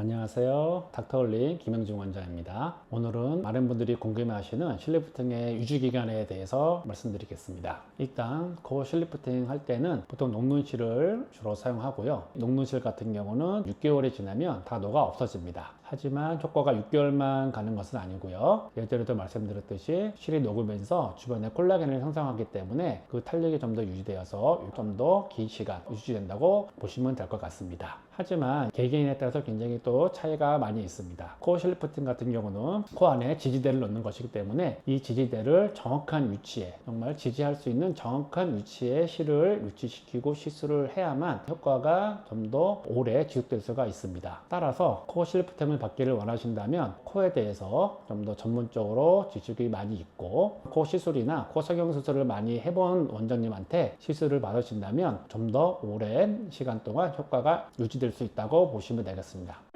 안녕하세요. 닥터올린 김영중 원장입니다. 오늘은 많은 분들이 궁금해하시는 실리프팅의 유지 기간에 대해서 말씀드리겠습니다. 일단 코 실리프팅 할 때는 보통 녹눈실을 주로 사용하고요. 녹눈실 같은 경우는 6개월이 지나면 다 녹아 없어집니다. 하지만 효과가 6개월만 가는 것은 아니고요. 예전에도 말씀드렸듯이 실이 녹으면서 주변에 콜라겐을 형성하기 때문에 그 탄력이 좀 더 유지되어서 좀 더 긴 시간 유지된다고 보시면 될 것 같습니다. 하지만 개개인에 따라서 굉장히 또 차이가 많이 있습니다. 코어 실리프팅 같은 경우는 코 안에 지지대를 넣는 것이기 때문에 이 지지대를 정확한 위치에 정말 지지할 수 있는 정확한 위치에 실을 위치시키고 시술을 해야만 효과가 좀 더 오래 지속될 수가 있습니다. 따라서 코어 실리프팅을 받기를 원하신다면 코에 대해서 좀 더 전문적으로 지식이 많이 있고 코 시술이나 코 성형 수술을 많이 해본 원장님한테 시술을 받으신다면 좀 더 오랜 시간 동안 효과가 유지될 수 있다고 보시면 되겠습니다.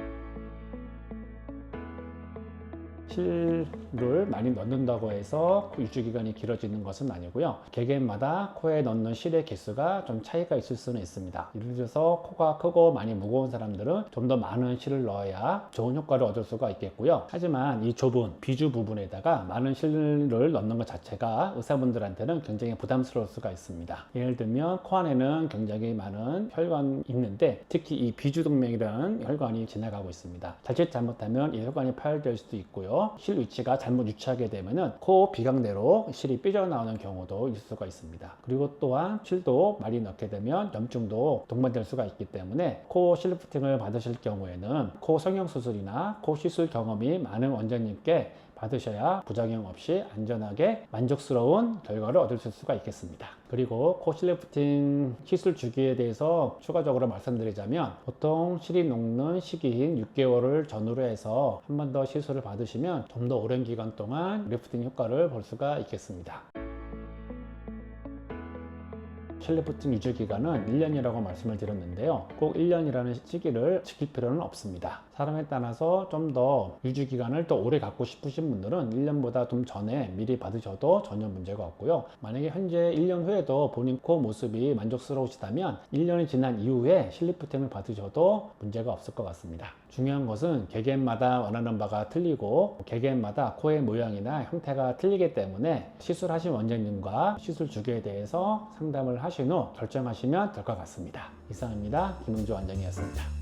실을 많이 넣는다고 해서 유지 기간이 길어지는 것은 아니고요. 개개인마다 코에 넣는 실의 개수가 좀 차이가 있을 수는 있습니다. 예를 들어서 코가 크고 많이 무거운 사람들은 좀 더 많은 실을 넣어야 좋은 효과를 얻을 수가 있겠고요. 하지만 이 좁은 비주 부분에다가 많은 실을 넣는 것 자체가 의사분들한테는 굉장히 부담스러울 수가 있습니다. 예를 들면 코 안에는 굉장히 많은 혈관이 있는데 특히 이 비주동맥이라는 혈관이 지나가고 있습니다. 자칫 잘못하면 이 혈관이 파열될 수도 있고요. 실 위치가 잘못 유치하게 되면은 코 비강내로 실이 삐져나오는 경우도 있을 수가 있습니다. 그리고 또한 실도 많이 넣게 되면 염증도 동반될 수가 있기 때문에 코 실리프팅을 받으실 경우에는 코 성형 수술이나 코 시술 경험이 많은 원장님께 받으셔야 부작용 없이 안전하게 만족스러운 결과를 얻으실 수가 있겠습니다. 그리고 코 실리프팅 시술 주기에 대해서 추가적으로 말씀드리자면 보통 실이 녹는 시기인 6개월을 전후로 해서 한 번 더 시술을 받으시면 좀 더 오랜 기간 동안 리프팅 효과를 볼 수가 있겠습니다. 실리프팅 유지 기간은 1년이라고 말씀을 드렸는데요. 꼭 1년이라는 시기를 지킬 필요는 없습니다. 사람에 따라서 좀 더 유지 기간을 더 오래 갖고 싶으신 분들은 1년보다 좀 전에 미리 받으셔도 전혀 문제가 없고요. 만약에 현재 1년 후에도 본인 코 모습이 만족스러우시다면 1년이 지난 이후에 실리프팅을 받으셔도 문제가 없을 것 같습니다. 중요한 것은 개개인마다 원하는 바가 틀리고 개개인마다 코의 모양이나 형태가 틀리기 때문에 시술하신 원장님과 시술 주기에 대해서 상담을 하신 후 결정하시면 될 것 같습니다. 이상입니다. 김은주 원장이었습니다.